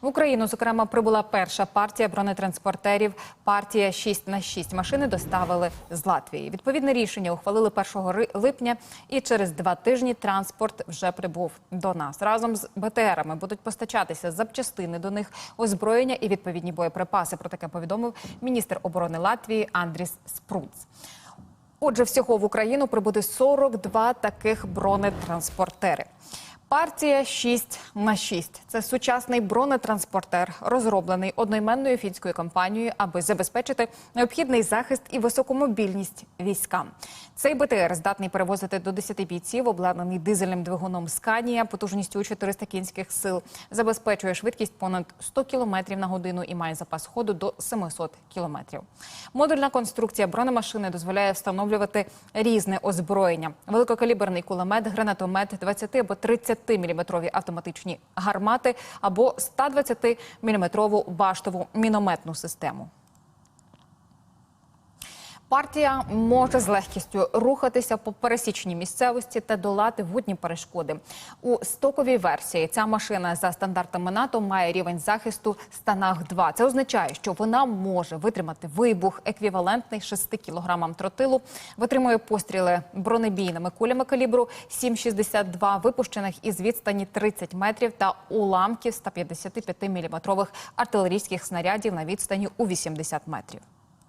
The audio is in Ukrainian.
В Україну, зокрема, прибула перша партія бронетранспортерів. Партія 6 на 6 машини доставили з Латвії. Відповідне рішення ухвалили 1 ри- липня, і через два тижні транспорт вже прибув до нас. Разом з БТРами будуть постачатися запчастини до них, озброєння і відповідні боєприпаси. Про таке повідомив міністр оборони Латвії Андріс Спруц. Отже, всього в Україну прибуде 42 таких бронетранспортери. Партія 6 на 6 – це сучасний бронетранспортер, розроблений одноіменною фінською компанією, аби забезпечити необхідний захист і високомобільність військам. Цей БТР здатний перевозити до 10 бійців, обладнаний дизельним двигуном Сканія потужністю 400 кінських сил, забезпечує швидкість понад 100 км на годину і має запас ходу до 700 км. Модульна конструкція бронемашини дозволяє встановлювати різне озброєння: великокаліберний кулемет, гранатомет, 20 або 30 мм автоматичні гармати або 120 мм баштову мінометну систему. Партія може з легкістю рухатися по пересічній місцевості та долати водні перешкоди. У стоковій версії ця машина за стандартами НАТО має рівень захисту Станаг 2 Це означає, що вона може витримати вибух еквівалентний 6 кілограмам тротилу, витримує постріли бронебійними кулями калібру 7,62, випущених із відстані 30 метрів та уламків 155 мм артилерійських снарядів на відстані у 80 метрів.